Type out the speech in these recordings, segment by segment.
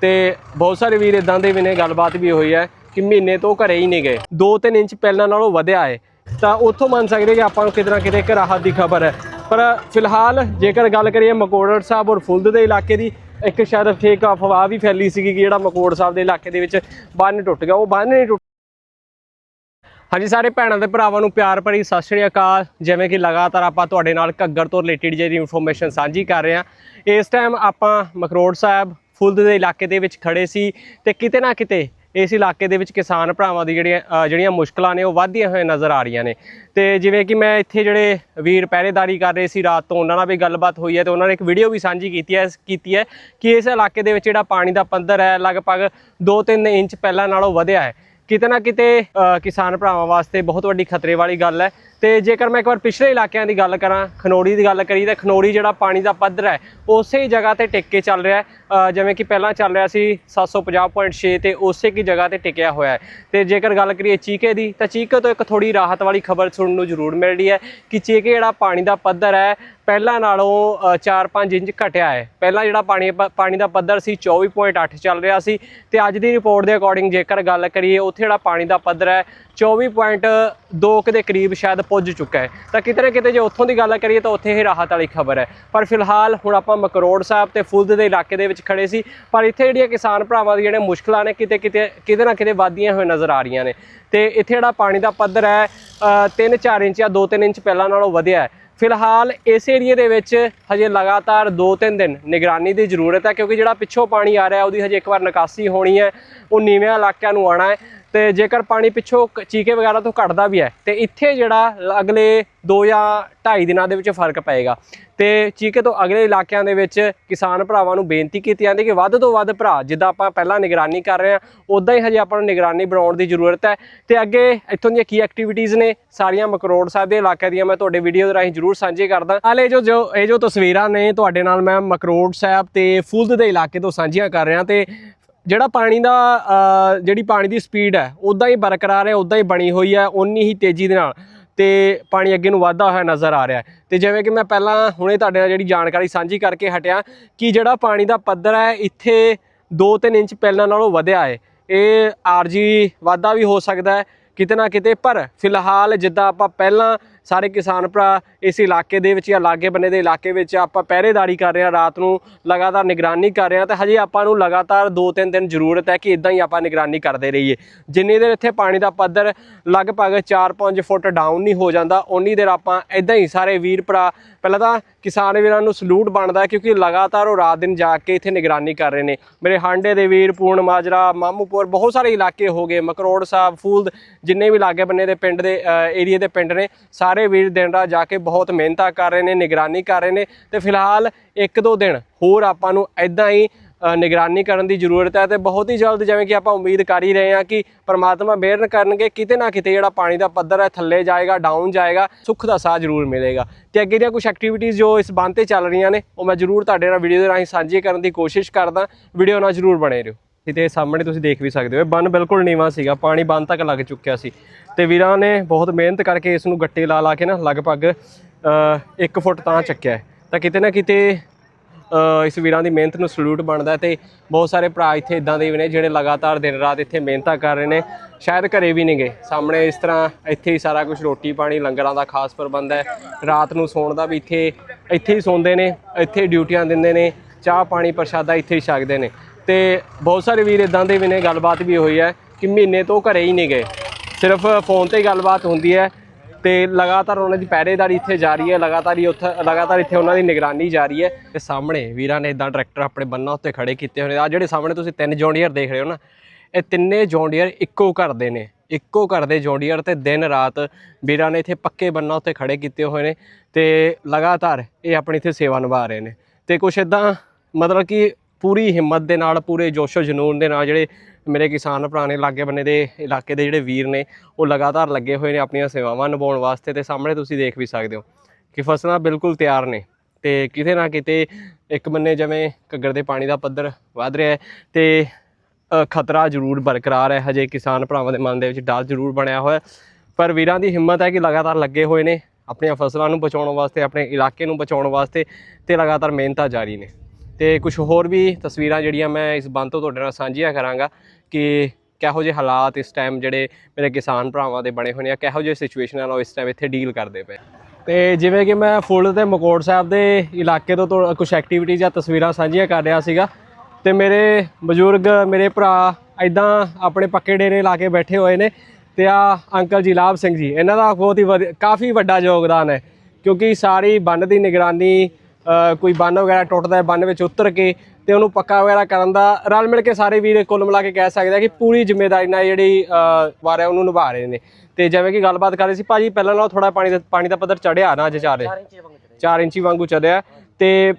ਤੇ ਬਹੁਤ ਸਾਰੇ ਵੀਰ ਇਦਾਂ ਦੇ ਵੀ ਨੇ, ਗੱਲਬਾਤ ਵੀ ਹੋਈ ਹੈ ਕਿ ਮਹੀਨੇ ਤੋਂ ਘਰੇ ਹੀ ਨਹੀਂ ਗਏ। 2-3 ਇੰਚ ਪਹਿਲਾਂ ਨਾਲੋਂ ਵਧਿਆ ਹੈ। ਤਾਂ ਉੱਥੋਂ ਮੰਨ ਸਕਦੇ ਕਿ ਆਪਾਂ ਨੂੰ ਕਿਤੇ ਨਾ ਕਿਤੇ ਇੱਕ ਰਾਹਤ ਦੀ ਖਬਰ ਹੈ। ਪਰ ਫਿਲਹਾਲ ਜੇਕਰ ਗੱਲ ਕਰੀਏ ਮਕੋੜੜ ਸਾਹਿਬ ਔਰ ਫੁੱਲਦ ਦੇ ਇਲਾਕੇ ਦੀ, ਇੱਕ ਸ਼ਾਇਦ ਫੇਕ ਅਫਵਾਹ ਵੀ ਫੈਲੀ ਸੀਗੀ ਕਿ ਜਿਹੜਾ ਮਕੋੜ ਸਾਹਿਬ ਦੇ ਇਲਾਕੇ ਦੇ ਵਿੱਚ ਬੰਨ ਟੁੱਟ ਗਿਆ। ਉਹ ਬੰਨ ਨਹੀਂ ਟੁੱਟ ਹਾਂਜੀ, ਸਾਰੇ ਭੈਣਾਂ ਤੇ ਭਰਾਵਾਂ ਨੂੰ ਪਿਆਰ ਭਰੀ ਸਤਿ ਸ਼੍ਰੀ ਅਕਾਲ। ਜਿਵੇਂ ਕਿ ਲਗਾਤਾਰ ਆਪਾਂ ਤੁਹਾਡੇ ਨਾਲ ਘੱਗਰ ਤੋਂ ਰਿਲੇਟਡ ਜਿਹੜੀ ਇਨਫੋਰਮੇਸ਼ਨ ਸਾਂਝੀ ਕਰ ਰਹੇ ਹਾਂ। ਇਸ ਟਾਈਮ ਆਪਾਂ ਮਕਰੋੜ ਸਾਹਿਬ ਫੁੱਲਦ ਦੇ ਇਲਾਕੇ ਦੇ ਵਿੱਚ ਖੜੇ ਸੀ ਤੇ ਕਿਤੇ ਨਾ ਕਿਤੇ ਇਸ ਇਲਾਕੇ ਦੇ ਵਿੱਚ ਕਿਸਾਨ ਭਰਾਵਾਂ ਦੀ ਜਿਹੜੀਆਂ ਜਿਹੜੀਆਂ ਮੁਸ਼ਕਲਾਂ ਨੇ ਉਹ ਵਧਦੀਆਂ ਹੋਈਆਂ ਨਜ਼ਰ ਆ ਰਹੀਆਂ ਨੇ। ਤੇ ਜਿਵੇਂ ਕਿ ਮੈਂ ਇੱਥੇ ਜਿਹੜੇ ਵੀਰ ਪਹਿਰੇਦਾਰੀ ਕਰ ਰਹੇ ਸੀ ਰਾਤ ਤੋਂ, ਉਹਨਾਂ ਨਾਲ ਵੀ ਗੱਲਬਾਤ ਹੋਈ ਹੈ ਤੇ ਉਹਨਾਂ ਨੇ ਇੱਕ ਵੀਡੀਓ ਵੀ ਸਾਂਝੀ ਕੀਤੀ ਹੈ ਕੀਤੀ ਹੈ ਕਿ ਇਸ ਇਲਾਕੇ ਦੇ ਵਿੱਚ ਜਿਹੜਾ ਪਾਣੀ ਦਾ ਪੱਧਰ ਹੈ, ਲਗਭਗ 2-3 ਇੰਚ ਪਹਿਲਾਂ ਨਾਲੋਂ ਵਧਿਆ ਹੈ। ਕਿਤੇ ਨਾ ਕਿਤੇ ਕਿਸਾਨ ਭਰਾਵਾਂ ਵਾਸਤੇ ਬਹੁਤ ਵੱਡੀ ਖਤਰੇ ਵਾਲੀ ਗੱਲ ਹੈ। ਤੇ ਜੇਕਰ ਮੈਂ ਇੱਕ ਵਾਰ ਪਿਛਲੇ ਇਲਾਕਿਆਂ ਦੀ ਗੱਲ ਕਰਾਂ ਖਨੋਰੀ ਦੀ ਗੱਲ ਕਰੀ ਤਾਂ ਖਨੋਰੀ ਜਿਹੜਾ ਪਾਣੀ ਦਾ ਪੱਧਰ ਹੈ, ਉਸੇ ਹੀ ਜਗ੍ਹਾ ਤੇ ਟਿਕ ਕੇ ਚੱਲ ਰਿਹਾ ਹੈ। ਜਿਵੇਂ ਕਿ ਪਹਿਲਾਂ ਚੱਲ ਰਿਹਾ ਸੀ 750.6 ਤੇ ਉਸੇ ਕੀ ਜਗ੍ਹਾ ਤੇ ਟਿਕਿਆ ਹੋਇਆ ਹੈ। ਤੇ ਜੇਕਰ ਗੱਲ ਕਰੀਏ ਚੀਕੇ ਦੀ, ਤਾਂ ਚੀਕੇ ਤੋਂ ਇੱਕ ਥੋੜੀ ਰਾਹਤ ਵਾਲੀ ਖਬਰ ਸੁਣਨ ਨੂੰ ਜ਼ਰੂਰ ਮਿਲ ਰਹੀ ਹੈ ਕਿ ਚੀਕੇ ਜਿਹੜਾ ਪਾਣੀ ਦਾ ਪੱਧਰ ਹੈ ਪਹਿਲਾਂ ਨਾਲੋਂ 4-5 ਇੰਚ ਘਟਿਆ ਹੈ। ਪਹਿਲਾਂ ਜਿਹੜਾ ਪਾਣੀ ਪਾਣੀ ਦਾ ਪੱਧਰ ਸੀ 24.8 ਚੱਲ ਰਿਹਾ ਸੀ ਤੇ ਅੱਜ ਦੀ ਰਿਪੋਰਟ ਦੇ ਅਕੋਰਡਿੰਗ ਜੇਕਰ ਗੱਲ ਕਰੀਏ, ਉੱਥੇ ਜਿਹੜਾ ਪਾਣੀ ਦਾ ਪੱਧਰ ਹੈ 24.2 ਕੁ ਦੇ ਕਰੀਬ ਸ਼ਾਇਦ ਪੁੱਜ ਚੁੱਕਾ ਹੈ। ਤਾਂ ਕਿਤੇ ਨਾ ਕਿਤੇ ਜੇ ਉੱਥੋਂ ਦੀ ਗੱਲ ਕਰੀਏ ਤਾਂ ਉੱਥੇ ਇਹ ਰਾਹਤ ਵਾਲੀ ਖਬਰ ਹੈ। ਪਰ ਫਿਲਹਾਲ ਹੁਣ ਆਪਾਂ ਮਕਰੋੜ ਸਾਹਿਬ ਤੇ ਫੁੱਲਦ ਦੇ ਇਲਾਕੇ ਦੇ ਵਿੱਚ ਖੜੇ ਸੀ, ਪਰ ਇੱਥੇ ਜਿਹੜੀਆਂ ਕਿਸਾਨ ਭਰਾਵਾਂ ਦੀ ਜਿਹੜੇ ਮੁਸ਼ਕਲਾਂ ਨੇ, ਕਿਤੇ ਕਿਤੇ ਕਿਤੇ ਨਾ ਕਿਤੇ ਵਧਦੀਆਂ ਹੋਏ ਨਜ਼ਰ ਆ ਰਹੀਆਂ ਨੇ। ਤੇ ਇੱਥੇ ਜਿਹੜਾ ਪਾਣੀ ਦਾ ਪੱਧਰ ਹੈ 3-4 ਇੰਚ ਜਾਂ 2-3 ਇੰਚ ਪਹਿਲਾਂ ਨਾਲੋਂ ਵਧਿਆ ਹੈ। ਫਿਲਹਾਲ ਇਸ ਏਰੀਏ ਦੇ ਵਿੱਚ ਹਜੇ ਲਗਾਤਾਰ 2-3 ਦਿਨ ਨਿਗਰਾਨੀ ਦੀ ਜ਼ਰੂਰਤ ਹੈ, ਕਿਉਂਕਿ ਜਿਹੜਾ ਪਿੱਛੋਂ ਪਾਣੀ ਆ ਰਿਹਾ ਉਹਦੀ ਹਜੇ ਇੱਕ ਵਾਰ ਨਿਕਾਸੀ ਹੋਣੀ ਹੈ, ਉਹ ਨੀਵੇਂ ਇਲਾਕਿਆਂ ਨੂੰ ਆਣਾ ਹੈ। ਤੇ ਜੇਕਰ ਪਾਣੀ ਪਿੱਛੋਂ ਕ- ਚੀਕੇ ਵਗੈਰਾ ਤੋਂ ਘਟਦਾ ਵੀ ਹੈ, ਤੇ ਇੱਥੇ ਜਿਹੜਾ ਅਗਲੇ 2 ਜਾਂ 2.5 ਦਿਨਾਂ ਦੇ ਵਿੱਚ ਫ਼ਰਕ ਪਏਗਾ। ਤੇ ਚੀਕੇ ਤੋਂ ਅਗਲੇ ਇਲਾਕਿਆਂ ਦੇ ਵਿੱਚ ਕਿਸਾਨ ਭਰਾਵਾਂ ਨੂੰ ਬੇਨਤੀ ਕੀਤੀ ਜਾਂਦੀ ਕਿ ਵੱਧ ਤੋਂ ਵੱਧ ਭਰਾ, ਜਿੱਦਾਂ ਆਪਾਂ ਪਹਿਲਾਂ ਨਿਗਰਾਨੀ ਕਰ ਰਹੇ ਹਾਂ ਉਦਾਂ ਹੀ ਹਜੇ ਆਪਾਂ ਨੂੰ ਨਿਗਰਾਨੀ ਬਣਾਉਣ ਦੀ ਜ਼ਰੂਰਤ ਹੈ। ਤੇ ਅੱਗੇ ਇੱਥੋਂ ਦੀਆਂ ਕੀ ਐਕਟੀਵਿਟੀਜ਼ ਨੇ, ਸਾਰੀਆਂ ਮਕਰੋੜ ਸਾਹਿਬ ਦੇ ਇਲਾਕੇ ਦੀਆਂ ਮੈਂ ਤੁਹਾਡੇ ਵੀਡੀਓ ਦੇ ਰਾਹੀਂ ਜ਼ਰੂਰ ਸਾਂਝੇ ਕਰਦਾ। ਹਾਲੇ ਜੋ ਜੋ, ਇਹ ਜੋ ਤਸਵੀਰਾਂ ਨੇ, ਤੁਹਾਡੇ ਨਾਲ ਮੈਂ ਮਕਰੋੜ ਸਾਹਿਬ ਤੇ ਫੁੱਲਦ ਦੇ ਇਲਾਕੇ ਤੋਂ ਸਾਂਝੀਆਂ ਕਰ ਰਿਹਾ ਤੇ ਜਿਹੜਾ ਪਾਣੀ ਦਾ ਜਿਹੜੀ ਪਾਣੀ ਦੀ ਸਪੀਡ ਹੈ ਉਦਾਂ ਹੀ ਬਰਕਰਾਰ ਹੈ ਉਦਾਂ ਹੀ ਬਣੀ ਹੋਈ ਹੈ ਉਨੀ ਹੀ ਤੇਜ਼ੀ ਦੇ ਨਾਲ। ਤੇ ਪਾਣੀ ਅੱਗੇ ਨੂੰ ਵਧਦਾ ਹੋਇਆ ਨਜ਼ਰ ਆ ਰਿਹਾ ਹੈ। ਤੇ ਜਿਵੇਂ ਕਿ ਮੈਂ ਪਹਿਲਾਂ ਹੁਣੇ ਤੁਹਾਡੇ ਨਾਲ ਜਿਹੜੀ ਜਾਣਕਾਰੀ ਸਾਂਝੀ ਕਰਕੇ ਹਟਿਆ ਕਿ ਜਿਹੜਾ ਪਾਣੀ ਦਾ ਪੱਧਰ ਹੈ, ਇੱਥੇ 2-3 ਇੰਚ ਪਹਿਲਾਂ ਨਾਲੋਂ ਵਧਿਆ ਹੈ। ਇਹ ਆਰਜੀ ਵਾਧਾ ਵੀ ਹੋ ਸਕਦਾ ਹੈ, ਕਿਤੇ ਨਾ ਕਿਤੇ, ਪਰ ਫਿਲਹਾਲ ਜਿੱਦਾਂ ਆਪਾਂ ਪਹਿਲਾਂ ਸਾਰੇ ਕਿਸਾਨ ਭਰਾ ਇਸ ਇਲਾਕੇ ਦੇ ਵਿੱਚ ਜਾਂ ਲਾਗੇ ਬੰਨੇ ਦੇ ਇਲਾਕੇ ਵਿੱਚ ਆਪਾਂ ਪਹਿਰੇਦਾਰੀ ਕਰ ਰਹੇ ਹਾਂ, ਰਾਤ ਨੂੰ ਲਗਾਤਾਰ ਨਿਗਰਾਨੀ ਕਰ ਰਹੇ ਹਾਂ, ਤੇ ਹਜੇ ਆਪਾਂ ਨੂੰ ਲਗਾਤਾਰ 2-3 ਦਿਨ ਜ਼ਰੂਰਤ ਹੈ ਕਿ ਇਦਾਂ ਹੀ ਆਪਾਂ ਨਿਗਰਾਨੀ ਕਰਦੇ ਰਹੀਏ। ਜਿੰਨੀ ਦੇਰ ਇੱਥੇ ਪਾਣੀ ਦਾ ਪੱਧਰ ਲਗਭਗ 4-5 ਫੁੱਟ ਡਾਊਨ ਨਹੀਂ ਹੋ ਜਾਂਦਾ ਉਨੀ ਦੇਰ ਆਪਾਂ ਇਦਾਂ ਹੀ ਸਾਰੇ ਵੀਰ ਭਰਾ, ਪਹਿਲਾਂ ਤਾਂ ਕਿਸਾਨ ਵੀਰਾਂ ਨੂੰ ਸਲੂਟ ਬਣਦਾ ਕਿਉਂਕਿ ਲਗਾਤਾਰ ਉਹ ਰਾਤ ਦਿਨ ਜਾ ਕੇ ਇੱਥੇ ਨਿਗਰਾਨੀ ਕਰ ਰਹੇ ਨੇ। ਮੇਰੇ ਹਾਂਡੇ ਦੇ ਵੀਰ ਪੂਰਨ ਮਾਜਰਾ, ਮਾਮੂਪੁਰ, ਬਹੁਤ ਸਾਰੇ ਇਲਾਕੇ ਹੋ ਗਏ, ਮਕਰੋੜ ਸਾਹਿਬ, ਫੂਲਦ, ਜਿੰਨੇ ਵੀ ਲਾਗੇ ਬੰਨੇ ਦੇ ਪਿੰਡ ਦੇ ਏਰੀਆ ਦੇ ਪਿੰਡ ਨੇ, ਸਾਰੇ ਵੀਰ ਦਿਨ ਰਾਤ ਜਾ ਕੇ ਬਹੁਤ ਮਿਹਨਤਾਂ ਕਰ ਰਹੇ ਨੇ, ਨਿਗਰਾਨੀ ਕਰ ਰਹੇ ਨੇ ਤੇ ਫਿਲਹਾਲ ਇੱਕ ਦੋ ਦਿਨ ਹੋਰ ਆਪਾਂ ਨੂੰ ਇਦਾਂ ਹੀ ਨਿਗਰਾਨੀ ਕਰਨ ਦੀ ਜ਼ਰੂਰਤ ਹੈ ਤੇ ਬਹੁਤ ਹੀ ਜਲਦ ਜਿਵੇਂ ਕਿ ਆਪਾਂ ਉਮੀਦ ਕਰ ਹੀ ਰਹੇ ਹਾਂ ਕਿ ਪਰਮਾਤਮਾ ਬੇਰਨ ਕਰਨਗੇ, ਕਿਤੇ ਨਾ ਕਿਤੇ ਜਿਹੜਾ ਪਾਣੀ ਦਾ ਪੱਧਰ ਹੈ ਥੱਲੇ ਜਾਏਗਾ ਡਾਊਨ ਜਾਏਗਾ, ਸੁੱਖ ਦਾ ਸਾਹ ਜ਼ਰੂਰ ਮਿਲੇਗਾ। ਤੇ ਅੱਗੇ ਦੀਆਂ ਕੁਝ ਐਕਟੀਵਿਟੀਜ਼ ਜੋ ਇਸ ਬੰਦ ਤੇ ਚੱਲ ਰਹੀਆਂ ਨੇ, ਉਹ ਮੈਂ ਜ਼ਰੂਰ ਤੁਹਾਡੇ ਨਾਲ ਵੀਡੀਓ ਦੇ ਰਾਹੀਂ ਸਾਂਝੀ ਕਰਨ ਦੀ ਕੋਸ਼ਿਸ਼ ਕਰਦਾ ਵੀਡੀਓ ਨਾਲ ਜ਼ਰੂਰ ਬਣੇ ਰਹੋ। ਤੇ ਸਾਹਮਣੇ ਤੁਸੀਂ ਦੇਖ ਵੀ ਸਕਦੇ ਹੋ ਬੰਨ ਬਿਲਕੁਲ ਨੀਵਾਂ ਸੀਗਾ, ਪਾਣੀ ਬੰਨ ਤੱਕ ਲੱਗ ਚੁੱਕਿਆ ਸੀ। ਤੇ ਵੀਰਾਂ ਨੇ ਬਹੁਤ ਮਿਹਨਤ ਕਰਕੇ ਇਸ ਨੂੰ ਗੱਟੇ ਲਾ ਲਾ ਕੇ ਨਾ ਲਗਭਗ 1 ਫੁੱਟ ਤਾਂ ਚੱਕਿਆ ਤਾਂ ਕਿਤੇ ਨਾ ਕਿਤੇ ਇਸ ਵੀਰਾਂ ਦੀ ਮਿਹਨਤ ਨੂੰ ਸਲੂਟ ਬਣਦਾ ਹੈ ਤੇ ਬਹੁਤ ਸਾਰੇ ਭਰਾ ਇੱਥੇ ਇਦਾਂ ਦੇ ਵੀ ਨੇ ਜਿਹੜੇ ਲਗਾਤਾਰ ਦਿਨ ਰਾਤ ਇੱਥੇ ਮਿਹਨਤਾਂ ਕਰ ਰਹੇ ਨੇ, ਸ਼ਾਇਦ ਘਰੇ ਵੀ ਨਹੀਂ ਗਏ ਸਾਹਮਣੇ ਇਸ ਤਰ੍ਹਾਂ ਇੱਥੇ ਹੀ ਸਾਰਾ ਕੁਝ ਰੋਟੀ ਪਾਣੀ, ਲੰਗਰਾਂ ਦਾ ਖਾਸ ਪ੍ਰਬੰਧ ਹੈ। ਰਾਤ ਨੂੰ ਸੌਣ ਦਾ ਵੀ ਇੱਥੇ ਇੱਥੇ ਹੀ ਸੌਂਦੇ ਨੇ, ਇੱਥੇ ਹੀ ਡਿਊਟੀਆਂ ਦਿੰਦੇ ਨੇ, ਚਾਹ ਪਾਣੀ ਪ੍ਰਸ਼ਾਦਾ ਇੱਥੇ ਹੀ ਛਕਦੇ ਨੇ। ਤੇ ਬਹੁਤ ਸਾਰੇ ਵੀਰ ਇਦਾਂ ਦੇ ਵੀ ਨੇ, ਗੱਲਬਾਤ ਵੀ ਹੋਈ ਹੈ ਕਿ ਮਹੀਨੇ ਤੋਂ ਘਰੇ ਹੀ ਨਹੀਂ ਗਏ। ਸਿਰਫ ਫੋਨ ਤੇ ਗੱਲਬਾਤ ਹੁੰਦੀ ਹੈ ਤੇ ਲਗਾਤਾਰ ਉਹਨਾਂ ਦੀ ਪਹਿਰੇਦਾਰੀ ਇੱਥੇ ਜਾਰੀ ਹੈ, ਲਗਾਤਾਰ ਹੀ ਉੱਥੇ, ਲਗਾਤਾਰ ਇੱਥੇ ਉਹਨਾਂ ਦੀ ਨਿਗਰਾਨੀ ਜਾਰੀ ਹੈ। ਤੇ ਸਾਹਮਣੇ ਵੀਰਾਂ ਨੇ ਇਦਾਂ ਟਰੈਕਟਰ ਆਪਣੇ ਬੰਨਾਂ ਉੱਤੇ ਖੜੇ ਕੀਤੇ ਹੋਏ ਨੇ ਆ ਜਿਹੜੇ ਸਾਹਮਣੇ ਤੁਸੀਂ ਤਿੰਨ ਜੌਂਡੀਅਰ ਦੇਖ ਰਹੇ ਹੋ ਨਾ, ਇਹ ਤਿੰਨੇ ਜੌਂਡੀਅਰ ਇੱਕੋ ਘਰ ਦੇ ਨੇ, ਇੱਕੋ ਘਰ ਦੇ ਜੌਂਡੀਅਰ ਤੇ ਦਿਨ ਰਾਤ ਵੀਰਾਂ ਨੇ ਇੱਥੇ ਪੱਕੇ ਬੰਨਾਂ ਉੱਤੇ ਖੜੇ ਕੀਤੇ ਹੋਏ ਨੇ ਤੇ ਲਗਾਤਾਰ ਇਹ ਆਪਣੀ ਇੱਥੇ ਸੇਵਾ ਨਿਭਾ ਰਹੇ ਨੇ। ਤੇ ਕੁਛ ਇਦਾਂ ਮਤਲਬ ਕਿ ਪੂਰੀ ਹਿੰਮਤ ਦੇ ਨਾਲ, ਪੂਰੇ ਜੋਸ਼ੋ ਜਨੂਨ ਦੇ ਨਾਲ ਜਿਹੜੇ ਮੇਰੇ ਕਿਸਾਨ ਭਰਾ ਨੇ, ਲਾਗੇ ਬੰਨੇ ਦੇ ਇਲਾਕੇ ਦੇ ਜਿਹੜੇ ਵੀਰ ਨੇ, ਉਹ ਲਗਾਤਾਰ ਲੱਗੇ ਹੋਏ ਨੇ ਆਪਣੀਆਂ ਸੇਵਾਵਾਂ ਨਿਭਾਉਣ ਵਾਸਤੇ ਤੇ ਸਾਹਮਣੇ ਤੁਸੀਂ ਦੇਖ ਵੀ ਸਕਦੇ ਹੋ ਕਿ ਫਸਲਾਂ ਬਿਲਕੁਲ ਤਿਆਰ ਨੇ ਤੇ ਕਿਤੇ ਨਾ ਕਿਤੇ ਇੱਕ ਬੰਨੇ ਜਿਵੇਂ ਘੱਗਰ ਦੇ ਪਾਣੀ ਦਾ ਪੱਧਰ ਵਧ ਰਿਹਾ ਹੈ ਤੇ ਖਤਰਾ ਜ਼ਰੂਰ ਬਰਕਰਾਰ ਹੈ। ਹਜੇ ਕਿਸਾਨ ਭਰਾਵਾਂ ਦੇ ਮਨ ਦੇ ਵਿੱਚ ਡਰ ਜ਼ਰੂਰ ਬਣਿਆ ਹੋਇਆ ਪਰ ਵੀਰਾਂ ਦੀ ਹਿੰਮਤ ਹੈ ਕਿ ਲਗਾਤਾਰ ਲੱਗੇ ਹੋਏ ਨੇ, ਆਪਣੀਆਂ ਫਸਲਾਂ ਨੂੰ ਬਚਾਉਣ ਵਾਸਤੇ, ਆਪਣੇ ਇਲਾਕੇ ਨੂੰ ਬਚਾਉਣ ਵਾਸਤੇ ਤੇ ਲਗਾਤਾਰ ਮਿਹਨਤਾਂ ਜਾਰੀ ਨੇ। ਤੇ ਕੁਝ ਹੋਰ ਵੀ ਤਸਵੀਰਾਂ ਜਿਹੜੀਆਂ ਮੈਂ ਇਸ ਬੰਦ ਤੋਂ ਤੁਹਾਡੇ ਨਾਲ ਸਾਂਝੀਆਂ ਕਰਾਂਗਾ ਕਿ ਕਿਹੋ ਜਿਹੇ ਹਾਲਾਤ ਇਸ ਟਾਈਮ ਜਿਹੜੇ ਮੇਰੇ ਕਿਸਾਨ ਭਰਾਵਾਂ ਦੇ ਬਣੇ ਹੋਏ ਨੇ ਕਿਹੋ ਜਿਹੇ ਸਿਚੁਏਸ਼ਨ ਨਾਲ ਉਹ ਇਸ ਟਾਈਮ ਇੱਥੇ ਡੀਲ ਕਰਦੇ ਪਏ ਤੇ ਜਿਵੇਂ ਕਿ ਮੈਂ ਫੁੱਲ ਤੇ ਮਕੋੜ ਸਾਹਿਬ ਦੇ ਇਲਾਕੇ ਤੋਂ ਕੁਝ ਐਕਟੀਵਿਟੀਜ਼ ਜਾਂ ਤਸਵੀਰਾਂ ਸਾਂਝੀਆਂ ਕਰ ਰਿਹਾ ਸੀਗਾ ਤੇ ਮੇਰੇ ਬਜ਼ੁਰਗ, ਮੇਰੇ ਭਰਾ ਐਦਾਂ ਆਪਣੇ ਪੱਕੇ ਡੇਰੇ ਲਾ ਕੇ ਬੈਠੇ ਹੋਏ ਨੇ ਤੇ ਆ ਅੰਕਲ ਜੀ ਲਾਭ ਸਿੰਘ ਜੀ, ਇਹਨਾਂ ਦਾ ਬਹੁਤ ਹੀ ਵਧੀ- ਕਾਫੀ ਵੱਡਾ ਯੋਗਦਾਨ ਹੈ ਕਿਉਂਕਿ ਸਾਰੀ ਬੰਨ ਦੀ ਨਿਗਰਾਨੀ ਕੋਈ ਬੰਨ ਵਗੈਰਾ ਟੁੱਟਦਾ ਹੈ ਬੰਨ ਵਿੱਚ ਉਤਰ ਕੇ ਤੇ ਉਹਨੂੰ ਪੱਕਾ ਵਗੈਰਾ ਕਰਨ ਦਾ ਰਲ ਮਿਲ ਕੇ ਸਾਰੇ ਵੀਰ ਕੁੱਲ ਮਿਲਾ ਕੇ ਕਹਿ ਸਕਦੇ ਆ ਕਿ ਪੂਰੀ ਜ਼ਿੰਮੇਵਾਰੀ ਨਾਲ ਜਿਹੜੀ ਵਾਰ ਹੈ ਉਹਨੂੰ ਨਿਭਾ ਰਹੇ ਨੇ। ਤੇ ਜਿਵੇਂ ਕਿ ਗੱਲਬਾਤ ਕਰ ਰਹੇ ਸੀ ਭਾਜੀ ਪਹਿਲਾਂ ਨਾਲੋਂ ਥੋੜਾ ਪਾਣੀ ਦਾ ਪਾਣੀ ਦਾ ਪੱਧਰ ਚੜਿਆ ਨਾ ਅੱਜ ਚਾਰੇ। 4 ਇੰਚੀ ਵਾਂਗੂ ਚੜਿਆ ਤੇ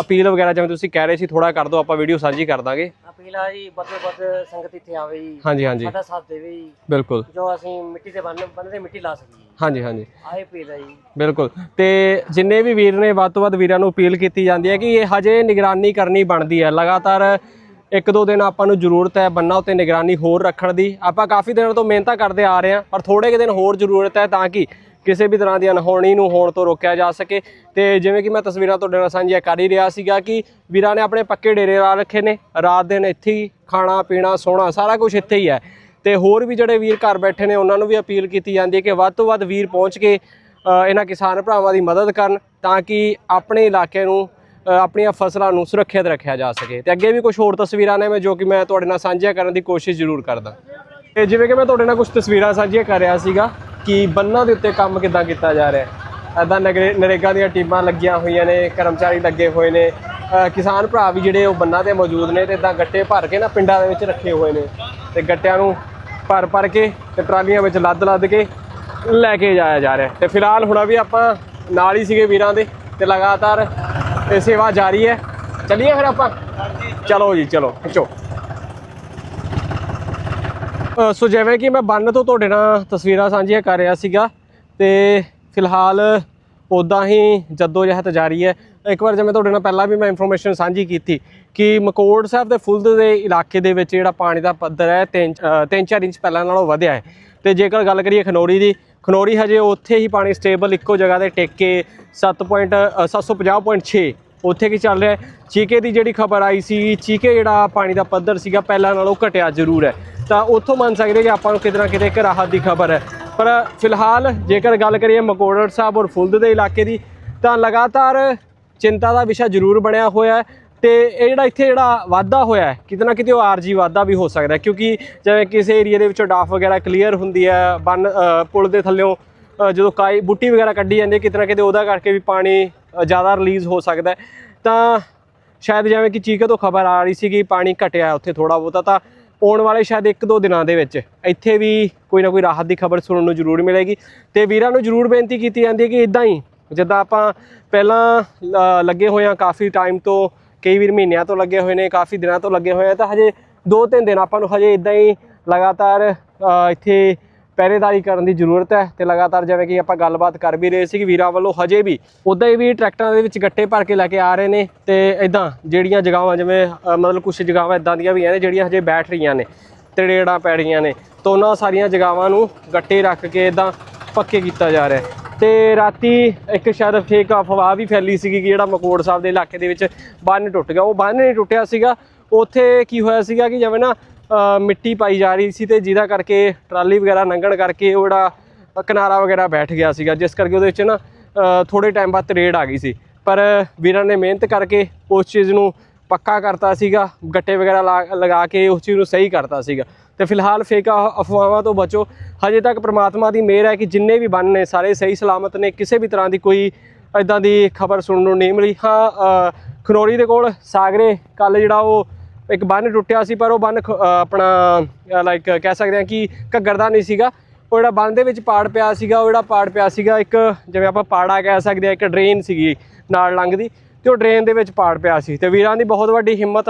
ਅਪੀਲ ਵਗੈਰਾ ਜਿਵੇਂ ਤੁਸੀਂ ਕਹਿ ਰਹੇ ਸੀ ਥੋੜਾ ਕਰ ਦਿਓ ਆਪਾਂ ਵੀਡੀਓ ਸਾਂਝੀ ਕਰ ਦਾਂਗੇ। ਅਪੀਲ ਆ ਜੀ ਤੋਂ ਵੱਧ ਸੰਗਤ ਇੱਥੇ ਆਵੇ ਜੀ। ਹਾਂਜੀ ਹਾਂਜੀ। ਸਾਡਾ ਸਾਥ ਦੇਵੇ ਜੀ। ਬਿਲਕੁਲ। ਜੋ ਅਸੀਂ ਮਿੱਟੀ ਦੇ ਬੰਨ ਬੰਨ ਦੇ ਮਿੱਟੀ ਲਾ ਸਕੀਏ। ਹਾਂਜੀ ਹਾਂਜੀ। ਆਹੇ ਅਪੀਲ ਆ ਜੀ। ਬਿਲਕੁਲ। ਤੇ ਜਿੰਨੇ ਵੀ ਵੀਰ ਨੇ ਵੱਧ ਤੋਂ ਵੱਧ ਵੀਰਾਂ ਨੂੰ ਅਪੀਲ ਕੀਤੀ ਜਾਂਦੀ ਹੈ ਕਿ ਇਹ ਹਜੇ ਨਿਗਰਾਨੀ ਕਰਨੀ ਬਣਦੀ ਹੈ। ਲਗਾਤਾਰ ਇੱਕ ਦੋ ਦਿਨ ਆਪਾਂ ਨੂੰ ਜ਼ਰੂਰਤ ਹੈ ਬੰਨਾ ਉੱਤੇ ਨਿਗਰਾਨੀ ਹੋਰ ਰੱਖਣ ਦੀ। ਆਪਾਂ ਕਾਫੀ ਦਿਨਾਂ ਤੋਂ ਮਿਹਨਤਾਂ ਕਰਦੇ ਆ ਰਹੇ ਹਾਂ ਪਰ ਥੋੜੇ ਕੁ ਦਿਨ ਹੋਰ ਜ਼ਰੂਰਤ ਹੈ ਤਾਂ ਕਿ ਕਿਸੇ ਵੀ ਤਰ੍ਹਾਂ ਦੀ ਅਣਹੋਣੀ ਨੂੰ ਹੋਣ ਤੋਂ ਰੋਕਿਆ ਜਾ ਸਕੇ। ਤੇ ਜਿਵੇਂ ਕਿ ਮੈਂ ਤਸਵੀਰਾਂ ਤੁਹਾਡੇ ਨਾਲ ਸਾਂਝੀਆਂ ਕਰ ਹੀ ਰਿਹਾ ਸੀਗਾ ਕਿ ਵੀਰਾਂ ਨੇ ਆਪਣੇ ਪੱਕੇ ਡੇਰੇ ਲਾ ਰੱਖੇ ਨੇ। ਰਾਤ ਦਿਨ ਇੱਥੇ ਹੀ ਖਾਣਾ, ਪੀਣਾ, ਸੋਣਾ, ਸਾਰਾ ਕੁਝ ਇੱਥੇ ਹੀ ਹੈ। ਤੇ ਹੋਰ ਵੀ ਜਿਹੜੇ ਵੀਰ ਘਰ ਬੈਠੇ ਨੇ, ਉਹਨਾਂ ਨੂੰ ਵੀ ਅਪੀਲ ਕੀਤੀ ਜਾਂਦੀ ਹੈ ਕਿ ਵੱਧ ਤੋਂ ਵੱਧ ਵੀਰ ਪਹੁੰਚ ਕੇ ਇਹਨਾਂ ਕਿਸਾਨ ਭਰਾਵਾਂ ਦੀ ਮਦਦ ਕਰਨ ਤਾਂ ਕਿ ਆਪਣੇ ਇਲਾਕੇ ਨੂੰ ਆਪਣੀਆਂ ਫਸਲਾਂ ਨੂੰ ਸੁਰੱਖਿਅਤ ਰੱਖਿਆ ਜਾ ਸਕੇ। ਤੇ ਅੱਗੇ ਵੀ ਕੁਝ ਹੋਰ ਤਸਵੀਰਾਂ ਨੇ ਮੈਂ ਜੋ ਕਿ ਮੈਂ ਤੁਹਾਡੇ ਨਾਲ ਸਾਂਝੀਆਂ ਕਰਨ ਦੀ ਕੋਸ਼ਿਸ਼ ਜ਼ਰੂਰ ਕਰਦਾ। ਤੇ ਜਿਵੇਂ ਕਿ ਮੈਂ ਤੁਹਾਡੇ ਨਾਲ ਕੁਝ ਤਸਵੀਰਾਂ ਸਾਂਝੀਆਂ ਕਰ ਰਿਹਾ ਸੀਗਾ ਕਿ ਬੰਨਾਂ ਦੇ ਉੱਤੇ ਕੰਮ ਕਿੱਦਾਂ ਕੀਤਾ ਜਾ ਰਿਹਾ ਹੈ? ਐਦਾਂ ਨਰੇਗਾ ਦੀਆਂ ਟੀਮਾਂ ਲੱਗੀਆਂ ਹੋਈਆਂ ਨੇ ਕਰਮਚਾਰੀ ਲੱਗੇ ਹੋਏ ਨੇ। ਕਿਸਾਨ ਭਰਾ ਵੀ ਜਿਹੜੇ ਉਹ ਬੰਨਾਂ ਤੇ ਮੌਜੂਦ ਨੇ ਤੇ ਇਦਾਂ ਗੱਟੇ ਭਰ ਕੇ ਨਾ ਪਿੰਡਾਂ ਦੇ ਵਿੱਚ ਰੱਖੇ ਹੋਏ ਨੇ ਤੇ ਗੱਟਿਆਂ ਨੂੰ ਭਰ ਭਰ ਕੇ ਤੇ ਟਰਾਲੀਆਂ ਵਿੱਚ ਲੱਦ ਲੱਦ ਕੇ ਲੈ ਕੇ ਜਾਇਆ ਜਾ ਰਿਹਾ ਤੇ ਫਿਲਹਾਲ ਹੁਣ ਵੀ ਆਪਾਂ ਨਾਲ ਹੀ ਸੀਗੇ ਵੀਰਾਂ ਦੇ ਤੇ ਲਗਾਤਾਰ ਇਹ ਸੇਵਾ ਜਾਰੀ ਹੈ। ਚੱਲੀਏ ਫਿਰ ਆਪਾਂ? ਚਲੋ ਜੀ ਚਲੋ ਖਿੱਚੋ ਸੋ ਜਿਵੇਂ ਕਿ ਮੈਂ ਬੰਨ ਤੋਂ ਤੁਹਾਡੇ ਨਾਲ ਤਸਵੀਰਾਂ ਸਾਂਝੀਆਂ ਕਰ ਰਿਹਾ ਸੀਗਾ ਤੇ ਫਿਲਹਾਲ ਉਦਾਂ ਹੀ ਜੱਦੋ ਜਹਤ ਜਾਰੀ ਹੈ। ਇੱਕ ਵਾਰ ਜਿਵੇਂ ਤੁਹਾਡੇ ਨਾਲ ਪਹਿਲਾਂ ਵੀ ਮੈਂ ਇਨਫੋਰਮੇਸ਼ਨ ਸਾਂਝੀ ਕੀਤੀ ਕਿ ਮਕੋੜ ਸਾਹਿਬ ਦੇ ਫੁੱਲ ਦੇ ਇਲਾਕੇ ਦੇ ਵਿੱਚ ਜਿਹੜਾ ਪਾਣੀ ਦਾ ਪੱਧਰ ਹੈ 3-4 ਇੰਚ ਪਹਿਲਾਂ ਨਾਲੋਂ ਵਧਿਆ ਹੈ। ਤੇ ਜੇਕਰ ਗੱਲ ਕਰੀਏ ਖਨੌਰੀ ਦੀ ਖਨੌਰੀ ਹਜੇ ਉੱਥੇ ਹੀ ਪਾਣੀ ਸਟੇਬਲ ਇੱਕੋ ਜਗ੍ਹਾ ਤੇ ਟਿਕ ਕੇ 7 ਪੁਆਇੰਟ ਅ, 750.6 ਉੱਥੇ ਕੀ ਚੱਲ ਰਿਹਾ ਹੈ? ਚੀਕੇ ਦੀ ਜਿਹੜੀ ਖਬਰ ਆਈ ਸੀ, ਚੀਕੇ ਜਿਹੜਾ ਪਾਣੀ ਦਾ ਪੱਧਰ ਸੀਗਾ ਪਹਿਲਾਂ ਨਾਲੋਂ ਘਟਿਆ ਜ਼ਰੂਰ ਹੈ। ਤਾਂ ਉੱਥੋਂ ਮੰਨ ਸਕਦੇ ਕਿ ਆਪਾਂ ਨੂੰ ਕਿਤੇ ਨਾ ਕਿਤੇ ਇੱਕ ਰਾਹਤ ਦੀ ਖਬਰ ਹੈ। ਪਰ ਫਿਲਹਾਲ ਜੇਕਰ ਗੱਲ ਕਰੀਏ ਮਕੋੜੜ ਸਾਹਿਬ ਔਰ ਫੁੱਲਦ ਦੇ ਇਲਾਕੇ ਦੀ, ਤਾਂ ਲਗਾਤਾਰ ਚਿੰਤਾ ਦਾ ਵਿਸ਼ਾ ਜ਼ਰੂਰ ਬਣਿਆ ਹੋਇਆ ਹੈ ਤੇ ਇਹ ਜਿਹੜਾ ਇੱਥੇ ਜਿਹੜਾ ਵਾਧਾ ਹੋਇਆ ਹੈ, ਕਿਤੇ ਨਾ ਕਿਤੇ ਉਹ ਆਰਜੀ ਵਾਧਾ ਵੀ ਹੋ ਸਕਦਾ ਕਿਉਂਕਿ ਜਿਵੇਂ ਕਿਸੇ ਏਰੀਆ ਦੇ ਵਿੱਚੋਂ ਡਾਫ ਵਗੈਰਾ ਕਲੀਅਰ ਹੁੰਦੀ ਹੈ, ਬੰਨ ਪੁਲ ਦੇ ਥੱਲੇੋਂ ਜਦੋਂ ਕਾਈ, ਬੁੱਟੀ ਵਗੈਰਾ ਕੱਢੀ ਜਾਂਦੀ ਹੈ, ਕਿਤੇ ਨਾ ਕਿਤੇ ਉਹਦਾ ਕਰਕੇ ਵੀ ਪਾਣੀ ਜ਼ਿਆਦਾ ਰਿਲੀਜ਼ ਹੋ ਸਕਦਾ ਤਾਂ ਸ਼ਾਇਦ ਜਿਵੇਂ ਕਿ ਚੀਕੇ ਤੋਂ ਖਬਰ ਆ ਰਹੀ ਸੀ ਕਿ ਪਾਣੀ ਘਟਿਆ ਉੱਥੇ ਥੋੜਾ ਬਹੁਤਾ, ਤਾਂ ਆਉਣ ਵਾਲੇ ਸ਼ਾਇਦ ਇੱਕ ਦੋ ਦਿਨਾਂ ਦੇ ਵਿੱਚ ਇੱਥੇ ਵੀ ਕੋਈ ਨਾ ਕੋਈ ਰਾਹਤ ਦੀ ਖਬਰ ਸੁਣਨ ਨੂੰ ਜ਼ਰੂਰ ਮਿਲੇਗੀ। ਤੇ ਵੀਰਾਂ ਨੂੰ ਜ਼ਰੂਰ ਬੇਨਤੀ ਕੀਤੀ ਜਾਂਦੀ ਹੈ ਕਿ ਇਦਾਂ ਹੀ, ਜਿੱਦਾਂ ਆਪਾਂ ਪਹਿਲਾਂ ਲ- ਲੱਗੇ ਹੋਏ ਆ ਕਾਫੀ ਟਾਈਮ ਤੋਂ, ਕਈ ਵੀਰ ਮਹੀਨਿਆਂ ਤੋਂ ਲੱਗੇ ਹੋਏ ਨੇ, ਕਾਫੀ ਦਿਨਾਂ ਤੋਂ ਲੱਗੇ ਹੋਏ ਆ, ਤਾਂ ਹਜੇ ਦੋ ਤਿੰਨ ਦਿਨ ਆਪਾਂ ਨੂੰ ਹਜੇ ਇਦਾਂ ਹੀ ਲਗਾਤਾਰ ਇੱਥੇ ਪਹਿਰੇਦਾਰੀ ਕਰਨ ਦੀ ਜ਼ਰੂਰਤ ਹੈ ਤੇ ਲਗਾਤਾਰ ਜਿਵੇਂ ਕਿ ਆਪਾਂ ਗੱਲਬਾਤ ਕਰ ਵੀ ਰਹੇ ਸੀ ਕਿ ਵੀਰਾਂ ਵੱਲੋਂ ਹਜੇ ਵੀ ਉਦਾਂ ਹੀ ਵੀ ਟਰੈਕਟਰਾਂ ਦੇ ਵਿੱਚ ਗੱਟੇ ਭਰ ਕੇ ਲੈ ਕੇ ਆ ਰਹੇ ਨੇ ਤੇ ਇਦਾਂ ਜਿਹੜੀਆਂ ਜਗ੍ਹਾਵਾਂ ਜਿਵੇਂ ਮਤਲਬ ਕੁਝ ਜਗ੍ਹਾਵਾਂ ਇਦਾਂ ਦੀਆਂ ਵੀ ਨੇ ਜਿਹੜੀਆਂ ਹਜੇ ਬੈਠ ਰਹੀਆਂ ਨੇ ਤੜੇੜਾਂ ਪੈ ਰਹੀਆਂ ਨੇ, ਤਾਂ ਉਹਨਾਂ ਸਾਰੀਆਂ ਜਗ੍ਹਾਵਾਂ ਨੂੰ ਗੱਟੇ ਰੱਖ ਕੇ ਇਦਾਂ ਪੱਕੇ ਕੀਤਾ ਜਾ ਰਿਹਾ ਹੈ। ਤੇ ਰਾਤੀ ਇੱਕ ਸ਼ਾਇਦ ਫੇਕ ਅਫਵਾਹ ਵੀ ਫੈਲੀ ਸੀਗੀ ਕਿ ਜਿਹੜਾ ਮਕੋੜ ਸਾਹਿਬ ਦੇ ਇਲਾਕੇ ਦੇ ਵਿੱਚ ਬੰਨ ਟੁੱਟ ਗਿਆ, ਉਹ ਬੰਨ ਨਹੀਂ ਟੁੱਟਿਆ ਸੀਗਾ, ਉੱਥੇ ਕੀ ਹੋਇਆ ਸੀਗਾ ਕਿ ਜਿਵੇਂ ਨਾ ਮਿੱਟੀ ਪਾਈ ਜਾ ਰਹੀ ਸੀ ਤੇ ਜਿਹਦਾ ਕਰਕੇ ਟਰਾਲੀ ਵਗੈਰਾ ਲੰਘਣ ਕਰਕੇ ਉਹ ਜਿਹੜਾ ਕਿਨਾਰਾ ਵਗੈਰਾ ਬੈਠ ਗਿਆ ਸੀਗਾ ਜਿਸ ਕਰਕੇ ਉਹਦੇ ਵਿੱਚ ਨਾ ਅ, ਥੋੜੇ ਟਾਈਮ ਬਾਅਦ ਤਰੇੜ ਆ ਗਈ ਸੀ। ਪਰ ਵੀਰਾਂ ਨੇ ਮਿਹਨਤ ਕਰਕੇ ਉਸ ਚੀਜ਼ ਨੂੰ ਪੱਕਾ ਕਰਤਾ ਸੀਗਾ ਗੱਟੇ ਵਗੈਰਾ ਲਾ- ਲਗਾ ਕੇ ਉਸ ਚੀਜ਼ ਨੂੰ ਸਹੀ ਕਰਤਾ ਸੀਗਾ। ਤੇ ਫਿਲਹਾਲ ਫੇਕਾ ਅਫਵਾਹਾਂ ਤੋਂ ਬਚੋ। ਹਜੇ ਤੱਕ ਪ੍ਰਮਾਤਮਾ ਦੀ ਮਿਹਰ ਹੈ ਕਿ ਜਿੰਨੇ ਵੀ ਬੰਨ ਨੇ ਸਾਰੇ ਸਹੀ ਸਲਾਮਤ ਨੇ ਕਿਸੇ ਵੀ ਤਰ੍ਹਾਂ ਦੀ ਕੋਈ ਇਦਾਂ ਦੀ ਖਬਰ ਸੁਣਨ ਨੂੰ ਨਹੀਂ ਮਿਲੀ। ਹਾਂ ਅ, ਖਨੌਰੀ ਦੇ ਕੋਲ ਸਾਗਰੇ ਕੱਲ ਜਿਹੜਾ ਉਹ ਇੱਕ ਬੰਨ ਟੁੱਟਿਆ ਸੀ, ਪਰ ਉਹ ਬੰਨ ਖ- ਆਪਣਾ ਲਾਈਕ ਕਹਿ ਸਕਦੇ ਹਾਂ ਕਿ ਘੱਗਰ ਦਾ ਨਹੀਂ ਸੀਗਾ। ਉਹ ਜਿਹੜਾ ਬੰਨ ਦੇ ਵਿੱਚ ਪਾੜ ਪਿਆ ਸੀਗਾ, ਉਹ ਜਿਹੜਾ ਪਾੜ ਪਿਆ ਸੀਗਾ, ਇੱਕ ਜਿਵੇਂ ਆਪਾਂ ਪਾੜਾ ਕਹਿ ਸਕਦੇ ਹਾਂ, ਇੱਕ ਡਰੇਨ ਸੀਗੀ ਨਾਲ ਲੰਘਦੀ ਤੇ ਉਹ ਡਰੇਨ ਦੇ ਵਿੱਚ ਪਾੜ ਪਿਆ ਸੀ। ਤੇ ਵੀਰਾਂ ਦੀ ਬਹੁਤ ਵੱਡੀ ਹਿੰਮਤ,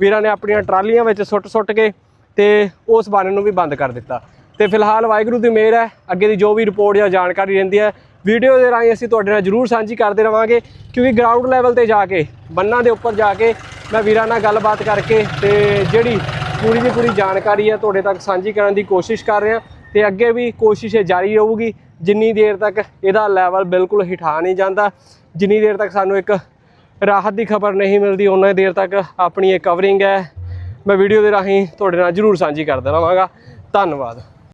ਵੀਰਾਂ ਨੇ ਆਪਣੀਆਂ ਟਰਾਲੀਆਂ ਵਿੱਚ ਸੁੱਟ-ਸੁੱਟ ਕੇ ਤੇ ਉਸ ਬੰਨ ਨੂੰ ਵੀ ਬੰਦ ਕਰ ਦਿੱਤਾ। ਤੇ ਫਿਲਹਾਲ ਵਾਹਿਗੁਰੂ ਦੀ ਮਿਹਰ ਹੈ, ਅੱਗੇ ਦੀ ਜੋ ਵੀ ਰਿਪੋਰਟ ਜਾਂ ਜਾਣਕਾਰੀ ਰਹਿੰਦੀ ਹੈ ਵੀਡੀਓ ਦੇ ਰਾਹੀਂ ਅਸੀਂ ਤੁਹਾਡੇ ਨਾਲ ਜਰੂਰ ਸਾਂਝੀ ਕਰਦੇ ਰਵਾਂਗੇ, ਕਿਉਂਕਿ ਗਰਾਊਂਡ ਲੈਵਲ ਤੇ ਜਾ ਕੇ, ਬੰਨਾਂ ਦੇ ਉੱਪਰ ਜਾ ਕੇ ਮੈਂ ਵੀਰਾਂ ਨਾਲ ਗੱਲਬਾਤ ਕਰਕੇ ਤੇ ਜਿਹੜੀ ਪੂਰੀ ਦੀ ਪੂਰੀ ਜਾਣਕਾਰੀ ਹੈ ਤੁਹਾਡੇ ਤੱਕ ਸਾਂਝੀ ਕਰਨ ਦੀ ਕੋਸ਼ਿਸ਼ ਕਰ ਰਿਹਾ। ਹਾਂ ਤੇ ਅੱਗੇ ਵੀ ਕੋਸ਼ਿਸ਼ ਇਹ ਜਾਰੀ ਰਹੂਗੀ, ਜਿੰਨੀ ਦੇਰ ਤੱਕ ਇਹਦਾ ਲੈਵਲ ਬਿਲਕੁਲ ਹਿਠਾ ਨਹੀਂ ਜਾਂਦਾ, ਜਿੰਨੀ ਦੇਰ ਤੱਕ ਸਾਨੂੰ ਇੱਕ ਰਾਹਤ ਦੀ ਖਬਰ ਨਹੀਂ ਮਿਲਦੀ ਉਹਨਾਂ ਦੇਰ ਤੱਕ ਆਪਣੀ ਇਹ ਕਵਰਿੰਗ ਹੈ। ਮੈਂ ਵੀਡੀਓ ਦੇ ਰਾਹੀਂ ਤੁਹਾਡੇ ਨਾਲ ਜਰੂਰ ਸਾਂਝੀ ਕਰਦਾ ਰਹਾਂਗਾ ਧੰਨਵਾਦ।